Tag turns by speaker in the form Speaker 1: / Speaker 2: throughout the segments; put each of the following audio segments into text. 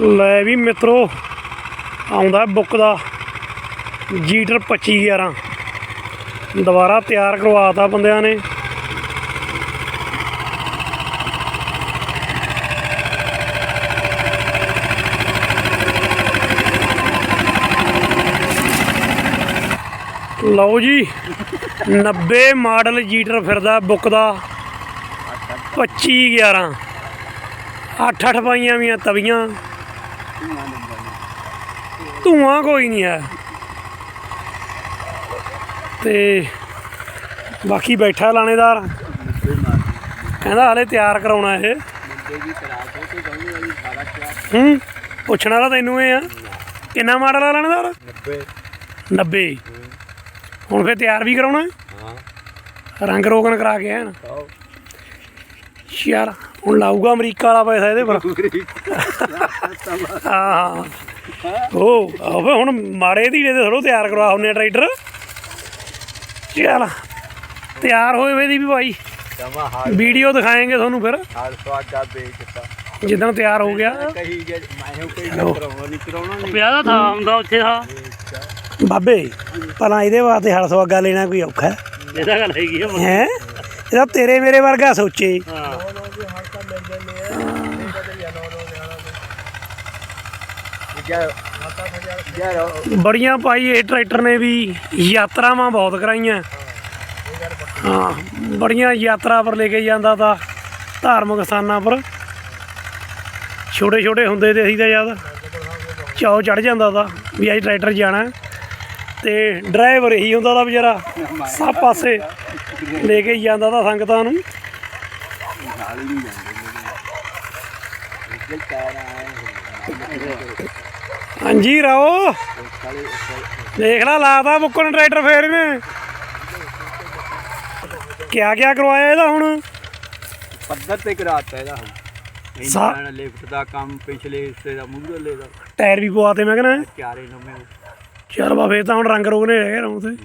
Speaker 1: ਲੈ ਵੀ ਮਿੱਤਰੋ, ਆਉਂਦਾ ਬੁੱਕ ਦਾ ਜੀਟਰ 2511 ਦੁਬਾਰਾ ਤਿਆਰ ਕਰਵਾਤਾ ਬੰਦਿਆਂ ਨੇ। ਲਓ ਜੀ 90 ਮਾਡਲ ਜੀਟਰ ਫਿਰਦਾ ਬੁੱਕ ਦਾ। 25 11 ਅੱਠ ਅੱਠ ਪਾਈਆਂ ਵੀਆਂ ਤਵੀਆਂ। ਧੂਆਂ ਕੋਈ ਨਹੀਂ ਹੈ। ਤੇ ਬਾਕੀ ਬੈਠਾ ਲਾਣੇਦਾਰ। ਕਹਿੰਦਾ ਹਲੇ ਤਿਆਰ ਕਰਾਉਣਾ ਇਹ। ਹੂੰ ਪੁੱਛਣਾ ਤਾਂ ਤੈਨੂੰ ਇਹ ਆ। ਕਿੰਨਾ ਮਾਡਲ ਆ ਲਾਣੇਦਾਰ?
Speaker 2: 90
Speaker 1: 90 ਹੁਣ ਫੇਰ ਤਿਆਰ ਵੀ ਕਰਾਉਣਾ?
Speaker 2: ਹਾਂ।
Speaker 1: ਰੰਗ ਰੋਗਨ ਕਰਾ ਕੇ ਐਨ
Speaker 2: ਆਓ।
Speaker 1: ਯਾਰ ਹੁਣ ਲਾਊਗਾ ਅਮਰੀਕਾ ਵਾਲਾ ਪੈਸਾ ਇਹਦੇ ਪਰ। ਹਾਂ। ਉਹ ਹੁਣ ਮਾੜੇ ਧੀਰੇ ਦੇ ਥੋੜੋ ਤਿਆਰ ਕਰਵਾ ਹੁੰਨੇ ਟਰੈਕਟਰ। ਚੱਲ ਤਿਆਰ ਹੋਏ ਵੇ ਦੀ ਵੀ ਭਾਈ। ਵੀਡੀਓ ਦਿਖਾਏਂਗੇ ਤੁਹਾਨੂੰ ਫਿਰ।
Speaker 2: ਹਾਲ ਸਵਾਗਾ ਵੇਚਤਾ
Speaker 1: ਜਿੱਦਣ ਤਿਆਰ ਹੋ ਗਿਆ।
Speaker 2: ਕਹੀ ਗਿਆ ਮੈਂ ਕੋਈ ਕਰਾਉਣਾ ਨਹੀਂ ਕਰਾਉਣਾ ਨਹੀਂ।
Speaker 3: ਪਿਆ ਦਾ ਥਾਂ ਹੁੰਦਾ ਉੱਥੇ ਹਾਂ
Speaker 1: ਬਾਬੇ ਭਲਾ ਇਹਦੇ ਵਾਸਤੇ ਹਲ ਸਵਾਗਾ ਲੈਣਾ ਕੋਈ ਔਖਾ ਹੈ।
Speaker 3: ਇਹਦਾ ਗੱਲ ਹੈਗੀ
Speaker 1: ਹੈ? ਇਹਦਾ ਤੇਰੇ ਮੇਰੇ ਵਰਗਾ ਸੋਚੇ
Speaker 3: ਹਾਂ
Speaker 2: ਯਾਰ ਯਾਰ
Speaker 1: ਬੜੀਆਂ ਪਾਈ ਇਹ ਟਰੈਕਟਰ ਨੇ ਵੀ ਯਾਤਰਾਵਾਂ ਬਹੁਤ ਕਰਾਈਆਂ। ਹਾਂ, ਬੜੀਆਂ ਯਾਤਰਾ ਪਰ ਲੈ ਕੇ ਜਾਂਦਾ ਤਾਂ ਧਾਰਮਿਕ ਸਥਾਨਾਂ ਪਰ। ਛੋਟੇ ਛੋਟੇ ਹੁੰਦੇ ਤੇ ਅਸੀਂ ਤਾਂ ਯਾਦ ਚਾਉ ਚੜ ਜਾਂਦਾ ਤਾਂ ਵੀ ਅੱਜ ਟਰੈਕਟਰ ਜਾਣਾ। ਤੇ ਡਰਾਈਵਰ ਇਹੀ ਹੁੰਦਾ ਦਾ ਵਿਚਾਰਾ ਸਭ ਪਾਸੇ ਲੈ ਕੇ ਜਾਂਦਾ ਤਾਂ ਸੰਗਤਾਂ ਨੂੰ।
Speaker 2: ਨਾਲ ਹੀ ਨਹੀਂ ਜਾਂਦੇ
Speaker 1: ਹਾਂਜੀ ਰਾਓ। ਦੇਖ ਲਾ ਲਾਤਾ ਬੁੱਕਣ ਟਰੈਕਟਰ ਫੇਰ ਨੇ ਕਿਆ ਕਿਆ ਕਰਵਾਇਆ ਇਹਦਾ ਹੁਣ?
Speaker 2: ਪੱਧਰ ਤੇ ਕਰਾਤਾ ਇਹਦਾ ਹੁਣ। ਇੰਜਣ ਲਿਫਟ ਦਾ ਕੰਮ ਪਿਛਲੇ ਹਿੱਸੇ ਦਾ ਮੂਹਰਲੇ ਦਾ।
Speaker 1: ਟਾਇਰ ਵੀ ਪਵਾਤੇ ਮੈਂ ਕਹਿੰਦਾ।
Speaker 2: ਚਾਰੇ ਨਵੇਂ
Speaker 1: ਚਲ ਬਾ ਫੇਰ ਤਾਂ ਹੁਣ ਰੰਗ ਰੋਗ ਨੇ ਰਹਿ ਗਏ ਰੌਂ ਤੇ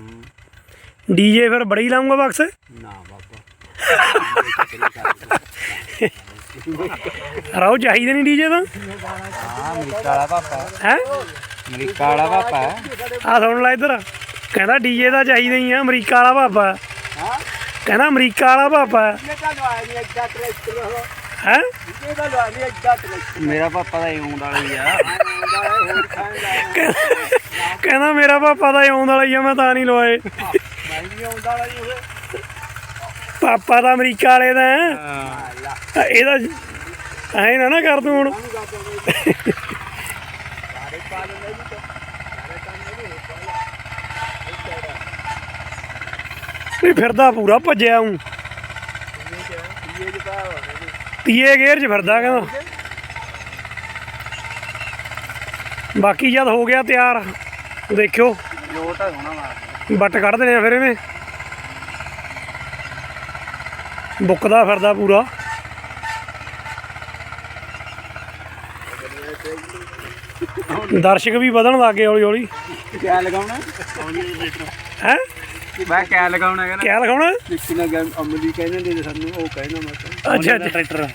Speaker 1: ਡੀਜੇ ਫਿਰ ਬੜੀ ਲਾਉਂਗਾ ਬਕਸ
Speaker 2: ਨਾ ਬਾਬਾ।
Speaker 1: ਰਾਓ ਚਾਹੀਦੇ ਨਹੀਂ ਡੀਜੇ ਤਾਂ?
Speaker 2: ਹਾਂ ਅਮਰੀਕਾ ਵਾਲਾ ਪਾਪਾ।
Speaker 1: ਹੈ?
Speaker 2: ਅਮਰੀਕਾ ਵਾਲਾ ਪਾਪਾ
Speaker 1: ਆ ਸੁਣ ਲੈ ਇੱਧਰ। ਕਹਿੰਦਾ ਡੀਜੇ ਤਾਂ ਚਾਹੀਦਾ ਹੀ ਆ ਅਮਰੀਕਾ ਵਾਲਾ ਭਾਪਾ
Speaker 2: ਹਾਂ।
Speaker 1: ਕਹਿੰਦਾ ਅਮਰੀਕਾ ਵਾਲਾ
Speaker 2: ਟਰੈਕਟਰ
Speaker 1: ਹੈ।
Speaker 2: ਮੇਰਾ ਪਾਪਾ ਦਾ ਆਉਂਦ ਵਾਲਾ ਹੀ ਆ। ਹੋਰ ਖਾਂਦਾ
Speaker 1: ਕਹਿੰਦਾ ਮੇਰਾ ਭਾਪਾ ਤਾਂ ਆਉਣ ਵਾਲਾ ਹੀ ਆ ਮੈਂ ਤਾਂ ਨਹੀਂ ਲਵਾਏ।
Speaker 2: ਮੈਂ ਵੀ ਆਉਂਦਾ ਵਾਲਾ ਹੀ ਉਹ
Speaker 1: ਪਾਪਾ ਤਾਂ ਅਮਰੀਕਾ ਵਾਲੇ ਦਾ ਹੈ।
Speaker 2: ਹਾਂ।
Speaker 1: ਇਹਦਾ ਐ ਨਾ ਨਾ ਕਰ ਤੂੰ ਹੁਣ।
Speaker 2: ਤਾਂ
Speaker 1: ਵੀ ਫਿਰਦਾ ਪੂਰਾ ਭੱਜਿਆ ਹੂੰ। ਤੀਏ ਗੇਅਰ 'ਚ ਫਿਰਦਾ ਕਹਿੰਦਾ। ਬਾਕੀ ਜਦ ਹੋ ਗਿਆ ਤਿਆਰ ਦੇਖਿਓ।
Speaker 2: ਜੋ ਤਾਂ ਹੋਣਾ। ਵਾ
Speaker 1: ਬੱਟ ਕੱਢ ਦੇਣੇ ਆ ਫਿਰ ਇਹਨੇ। ਬੁੱਕਦਾ ਫਿਰਦਾ ਪੂਰਾ। ਦਰਸ਼ਕ ਵੀ ਵਧਣ ਲੱਗੇ ਹੌਲੀ ਹੌਲੀ
Speaker 2: ਕਿਆ ਲਗਾਉਣਾ?
Speaker 1: ਹੈ?
Speaker 2: ਮੈਂ ਕਿਆ ਲਗਾਉਣਾ ਕਹਿੰਦਾ।
Speaker 1: ਕਿਆ ਲਿਖਾਉਣਾ
Speaker 2: ਕਿਸੇ ਨਾ ਗੱਲ ਅਮਲੀ ਕਹਿੰਦੇ ਨੇ ਸਾਨੂੰ ਉਹ ਕਹਿਣਾ ਮੈਂ
Speaker 1: ਅੱਛਾ ਅੱਛਾ।
Speaker 3: ਟਰੈਕਟਰ।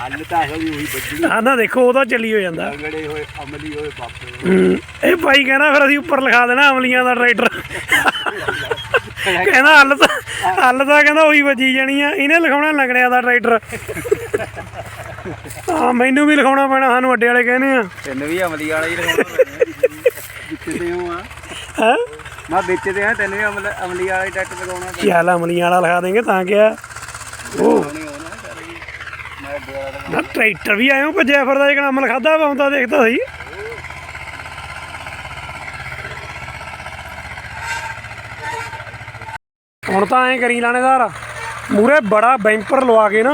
Speaker 2: ਹੱਲ ਤਾਂ ਅਸਲ ਉਹੀ ਬੱਜੀ।
Speaker 1: ਆਹ ਨਾ ਦੇਖੋ ਉਹਦਾ ਚੱਲੀ ਹੋ ਜਾਂਦਾ।
Speaker 2: ਲੰਗੜੇ ਹੋਏ ਅਮਲੀ ਹੋਏ ਬਾਪੇ।
Speaker 1: ਹੂੰ, ਇਹ ਭਾਈ ਕਹਿੰਦਾ ਫਿਰ ਅਸੀਂ ਉੱਪਰ ਲਿਖਾ ਦੇਣਾ ਅਮਲੀਆਂ ਦਾ ਟਰੈਕਟਰ। ਕਹਿੰਦਾ ਹੱਲ ਤਾਂ ਹੱਲ ਤਾਂ ਕਹਿੰਦਾ ਉਹੀ ਵੱਜੀ ਜਾਣੀ ਆ। ਇਹਨੇ ਲਿਖਾਉਣਾ ਲੰਗੜਿਆਂ ਦਾ ਟਰੈਕਟਰ। ਹਾਂ ਮੈਨੂੰ ਵੀ ਲਿਖਾਉਣਾ ਪੈਣਾ ਸਾਨੂੰ ਅੱਡੇ ਵਾਲੇ ਕਹਿੰਦੇ ਆ।
Speaker 2: ਤੈਨੂੰ ਵੀ ਅਮਲੀ ਵਾਲਾ ਹੀ ਲਗਾਉਣਾ ਵਿੱਚ ਤੇ ਹੋ ਆ।
Speaker 1: ਹੈ?
Speaker 2: ਮੈਂ ਵਿੱਚ ਤੇ ਆ ਤੈਨੂੰ ਵੀ ਅਮਲ ਅਮਲੀ ਵਾਲਾ ਹੀ ਟੱਟ ਲਗਾਉਣਾ ਪੈਣਾ।
Speaker 1: ਚੱਲ ਅਮਲੀਆਂ ਵਾਲਾ ਲਿਖਾ ਦੇਂਗੇ ਤਾਂ ਕਿਆ ਉਹ ਨਾ ਟਰੈਕਟਰ ਵੀ ਆਇਓ ਭੱਜਿਆ ਫਿਰਦਾ ਜਿਹੜਾ ਅਮਲ ਖਾਦਾ ਪਾਉਂਦਾ ਦੇਖਦਾ ਸਹੀ। ਹੁਣ ਤਾਂ ਐਂ ਕਰੀ ਲਾਣੇਦਾਰ। ਮੂਰੇ ਬੜਾ ਬੈਂਪਰ ਲਵਾ ਕੇ ਨਾ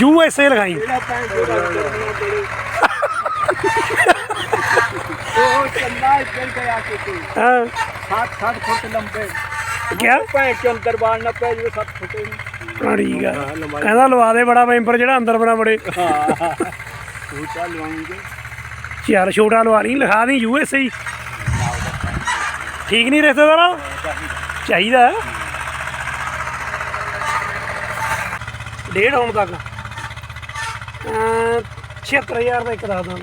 Speaker 1: ਯੂ ਐਸ ਏ ਲਗਾਈ।
Speaker 2: ਉਹ ਚੰਦਾ ਇੱਧਰ ਗਿਆ ਕਿਤੇ
Speaker 1: ਹਾਂ।
Speaker 2: 60 60 ਫੁੱਟ ਲੰਬੇ।
Speaker 1: ਕਿਆ?
Speaker 2: ਭੈਣ ਚ ਅੰਦਰ ਬਾੜ ਨਾ ਪੈ ਜਿਵੇਂ 7 ਫੁੱਟ ਹੀ
Speaker 1: ਹਾਂ, ਠੀਕ ਆ ਕਹਿੰਦਾ ਲਵਾ ਦੇ ਬੜਾ ਬੈਂਪਰ ਜਿਹੜਾ ਅੰਦਰ ਬਣਾ ਬੜੇ। ਯਾਰ ਛੋਟਾ ਲਵਾ ਲਈ ਲਿਖਾ ਦੀ ਯੂ ਐਸ ਏ ਠੀਕ ਨਹੀਂ ਰਿਸ਼ਤੇਦਾਰਾ? ਚਾਹੀਦਾ। ਡੇਢ ਹੁਣ ਤੱਕ। ਅਹ 76000 ਦਾ ਇੱਕ ਦੱਸ ਦਾਂ।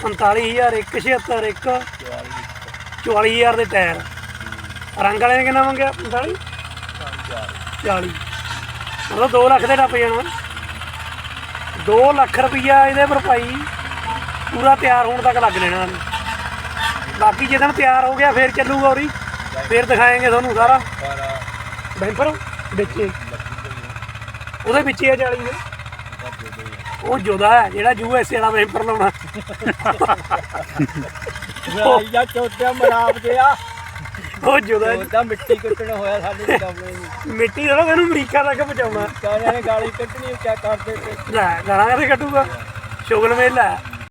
Speaker 1: 45000 ਇੱਕ। 76 ਇੱਕ
Speaker 2: 40
Speaker 1: 44000 ਦੇ ਟਾਇਰ। ਰੰਗ ਵਾਲੇ ਨੇ ਕਿੰਨਾ ਮੰਗਿਆ? 45 40 ਮਤਲਬ 2 ਲੱਖ ਦੇ ਟੱਪ ਜਾਣਾ। 2 ਲੱਖ ਰੁਪਈਆ ਇਹਦੇ ਪਰ ਭਾਈ ਪੂਰਾ ਤਿਆਰ ਹੋਣ ਤੱਕ ਲੱਗ ਲੈਣਾ। ਬਾਕੀ ਜਦੋਂ ਤਿਆਰ ਹੋ ਗਿਆ ਫੇਰ ਚੱਲੂਗਾ ਉਰੀ। ਫੇਰ ਦਿਖਾਏਂਗੇ ਤੁਹਾਨੂੰ ਸਾਰਾ।
Speaker 2: ਪਰ
Speaker 1: ਬੈਂਪਰ ਵਿੱਚੇ। ਉਹਦੇ ਵਿੱਚ ਹੀ ਆ 40 ਦੇ। ਉਹ ਜੋਦਾ ਹੈ ਜਿਹੜਾ ਯੂ ਐਸ ਵਾਲਾ ਬੈਂਪਰ ਲਾਉਣਾ।
Speaker 2: ਜਾਂ ਚੋਟਿਆ ਮਰਾਬ ਗਿਆ
Speaker 1: ਉਹ ਜੋਦਾ
Speaker 2: ਉਹਦਾ ਮਿੱਟੀ ਕੁੱਟਣ ਹੋਇਆ ਸਾਡੇ ਨੂੰ।
Speaker 1: ਮਿੱਟੀ ਦਾ ਇਹਨੂੰ ਅਮਰੀਕਾ ਤੱਕ ਪਹੁੰਚਾਉਣਾ।
Speaker 2: ਕਾਰਿਆਂ ਨੇ ਗਾਲੀ ਕੱਢਣੀ ਕਿਆ ਕਰਦੇ ਤੇ।
Speaker 1: ਲੈ ਗਾਣਾ ਕਿੱਥੇ ਕੱਢੂਗਾ। ਸ਼ੁਗਲ ਮੇਲਾ।